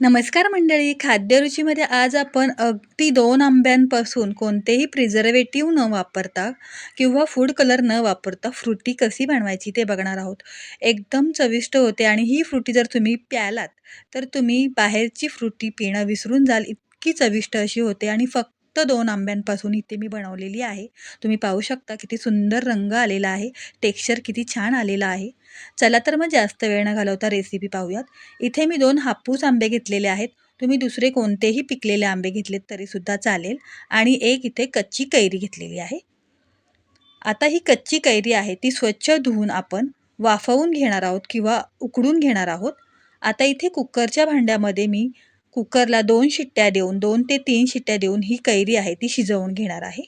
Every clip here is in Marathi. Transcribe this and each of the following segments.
नमस्कार मंडळी खाद्यरुचीमध्ये आज आपण अगदी दोन आंब्यांपासून कोणतेही प्रिझर्वेटिव्ह न वापरता किंवा फूड कलर न वापरता फ्रुटी कशी बनवायची ते बघणार आहोत. एकदम चविष्ट होते आणि ही फ्रुटी जर तुम्ही प्यालात तर तुम्ही बाहेरची फ्रुटी पिणं विसरून जाल इतकी चविष्ट अशी होते आणि फक्त फक्त दोन आंब्यांपासून इथे मी बनवलेली आहे. तुम्ही पाहू शकता किती सुंदर रंग आलेला आहे. टेक्स्चर किती छान आलेला आहे. चला तर मग जास्त वेळ न घालवता रेसिपी पाहूयात. इथे मी दोन हापूस आंबे घेतलेले आहेत. तुम्ही दुसरे कोणतेही पिकलेले आंबे घेतलेत तरीसुद्धा चालेल. आणि एक इथे कच्ची कैरी घेतलेली आहे. आता ही कच्ची कैरी आहे. ती स्वच्छ धुवून आपण वाफवून घेणार आहोत किंवा उकडून घेणार आहोत. आता इथे कुकरच्या भांड्यामध्ये मी कुकरला दोन शिट्ट्या देऊन दोन ते तीन शिट्ट्या देऊन ही कैरी आहे ती शिजवून घेणार आहे.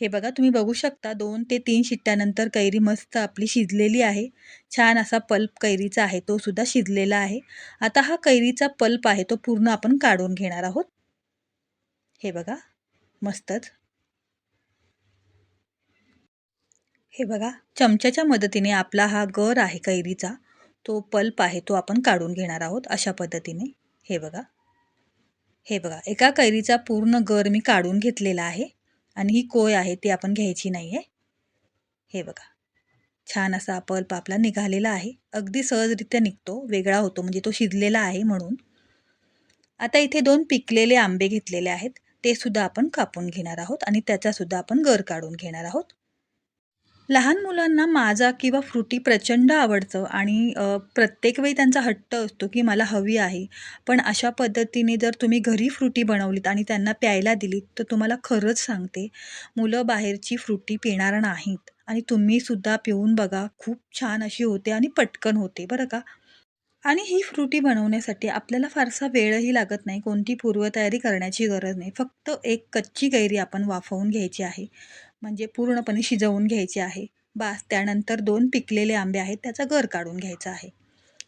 हे बघा तुम्ही बघू शकता दोन ते तीन शिट्ट्यानंतर कैरी मस्त आपली शिजलेली आहे. छान असा पल्प कैरीचा आहे तो सुद्धा शिजलेला आहे. आता हा कैरीचा पल्प आहे तो पूर्ण आपण काढून घेणार आहोत. हे बघा मस्तच. हे बघा चमच्याच्या मदतीने आपला हा गर आहे कैरीचा. तो पल्प आहे तो आपण काढून घेणार आहोत अशा पद्धतीने. हे बघा. हे बघा एका कैरीचा पूर्ण गर मी काढून घेतलेला आहे आणि ही कोय आहे ती आपण घ्यायची नाही आहे हे बघा छान असा पल्प आपला निघालेला आहे. अगदी सहजरित्या निघतो वेगळा होतो म्हणजे तो शिजलेला आहे म्हणून. आता इथे दोन पिकलेले आंबे घेतलेले आहेत ते सुद्धा आपण कापून घेणार आहोत आणि त्याचासुद्धा आपण गर काढून घेणार आहोत. लहान मुलांना माझा किंवा फ्रुटी प्रचंड आवडतं आणि प्रत्येक वेळी त्यांचा हट्ट असतो की मला हवी आहे. पण अशा पद्धतीने जर तुम्ही घरी फ्रुटी बनवलीत आणि त्यांना प्यायला दिलीत तर तुम्हाला खरंच सांगते मुलं बाहेरची फ्रुटी पिणार नाहीत. आणि तुम्हीसुद्धा पिऊन बघा खूप छान अशी होते आणि पटकन होते बरं का? आणि ही फ्रुटी बनवण्यासाठी आपल्याला फारसा वेळही लागत नाही कोणती पूर्वतयारी करण्याची गरज नाही. फक्त एक कच्ची कैरी आपण वाफवून घ्यायची आहे. म्हणजे पूर्णपणे शिजवून घ्यायची आहे. बास त्यानंतर दोन पिकलेले आंबे आहेत त्याचा गर काढून घ्यायचा आहे.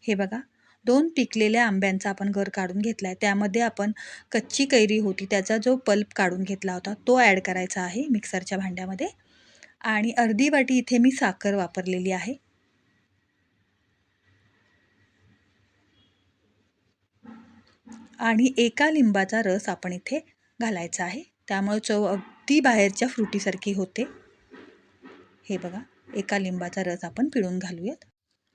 हे बघा दोन पिकलेल्या आंब्यांचा आपण गर काढून घेतला आहे त्यामध्ये आपण कच्ची कैरी होती त्याचा जो पल्प काढून घेतला होता तो ॲड करायचा आहे मिक्सरच्या भांड्यामध्ये. आणि अर्धी वाटी इथे मी साखर वापरलेली आहे. आणि एका लिंबाचा रस आपण इथे घालायचा आहे. त्यामुळे चव ती बाहेरच्या फ्रुटीसारखी होते. हे बघा एका लिंबाचा रस आपण पिळून घालूयात.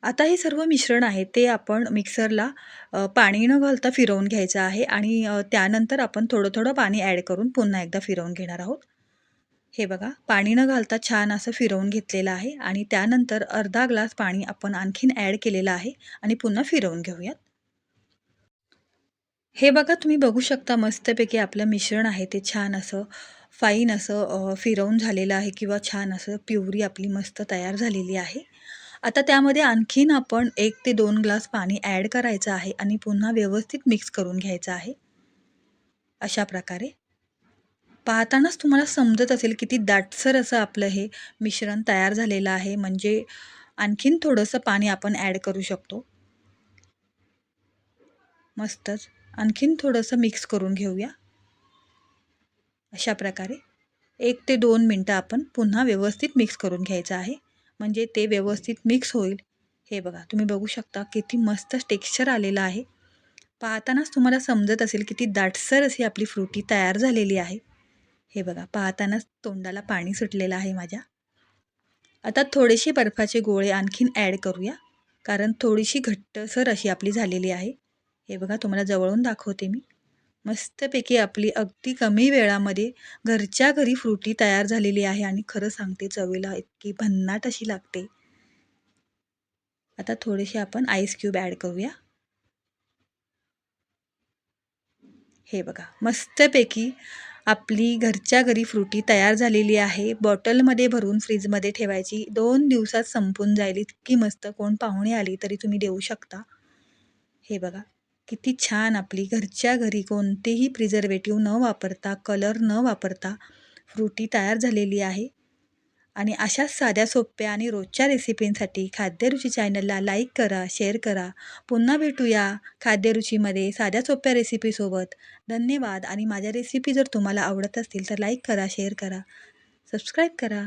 आता हे सर्व मिश्रण आहे ते आपण मिक्सरला पाणी न घालता फिरवून घ्यायचं आहे आणि त्यानंतर आपण थोडं थोडं पाणी ॲड करून पुन्हा एकदा फिरवून घेणार आहोत. हे बघा पाणी न घालता छान असं फिरवून घेतलेलं आहे आणि त्यानंतर अर्धा ग्लास पाणी आपण आणखीन ॲड केलेलं आहे आणि पुन्हा फिरवून घेऊयात. हे बघा तुम्ही बघू शकता मस्तपैकी आपलं मिश्रण आहे ते छान असं फाईन असं फिरवून झालेलं आहे किंवा छान असं प्युरी आपली मस्त तयार झालेली आहे. आता त्यामध्ये आणखीन आपण एक ते दोन ग्लास पाणी ॲड करायचं आहे आणि पुन्हा व्यवस्थित मिक्स करून घ्यायचं आहे. अशा प्रकारे. पाहतानाच तुम्हाला समजत असेल किती दाटसर असं आपलं हे मिश्रण तयार झालेलं आहे. म्हणजे आणखीन थोडंसं पाणी आपण ॲड करू शकतो. मस्तच. आणखीन थोडंसं मिक्स करून घेऊया. अशा प्रकारे एक ते दोन मिनटं आपण पुन्हा व्यवस्थित मिक्स करून घ्यायचं आहे. म्हणजे ते व्यवस्थित मिक्स होईल. हे बघा तुम्ही बघू शकता किती मस्त टेक्स्चर आलेलं आहे. पाहतानाच तुम्हाला समजत असेल किती दाटसर अशी आपली फ्रुटी तयार झालेली आहे. हे बघा पाहतानाच तोंडाला पाणी सुटलेलं आहे माझ्या. आता थोडेसे बर्फाचे गोळे आणखीन ॲड करूया. कारण थोडीशी घट्टसर अशी आपली झालेली आहे. हे बघा तुम्हाला जवळून दाखवते मी. मस्तपैकी आपली अगदी कमी वेळामध्ये घरच्या घरी फ्रुटी तयार झालेली आहे आणि खरं सांगते चवीला इतकी भन्नाट अशी लागते. आता थोडेसे आपण आईस क्यूब ॲड करूया. हे बघा मस्तपैकी आपली घरच्या घरी फ्रुटी तयार झालेली आहे. बॉटलमध्ये भरून फ्रीजमध्ये ठेवायची. दोन दिवसात संपून जाईल. इतकी मस्त कोण पाहुणे आली तरी तुम्ही देऊ शकता. हे बघा किती छान आपली घरच्या घरी कोणतेही प्रिझर्वेटिव्ह न वापरता कलर न वापरता फ्रुटी तयार झालेली आहे. आणि अशाच साध्या सोप्या आणि रोजच्या रेसिपींसाठी खाद्यरुची चॅनलला लाईक करा शेअर करा. पुन्हा भेटूया खाद्यरुचीमध्ये साध्या सोप्या रेसिपीसोबत धन्यवाद. आणि माझ्या रेसिपी जर तुम्हाला आवडत असतील तर लाईक करा शेअर करा. सबस्क्राईब करा.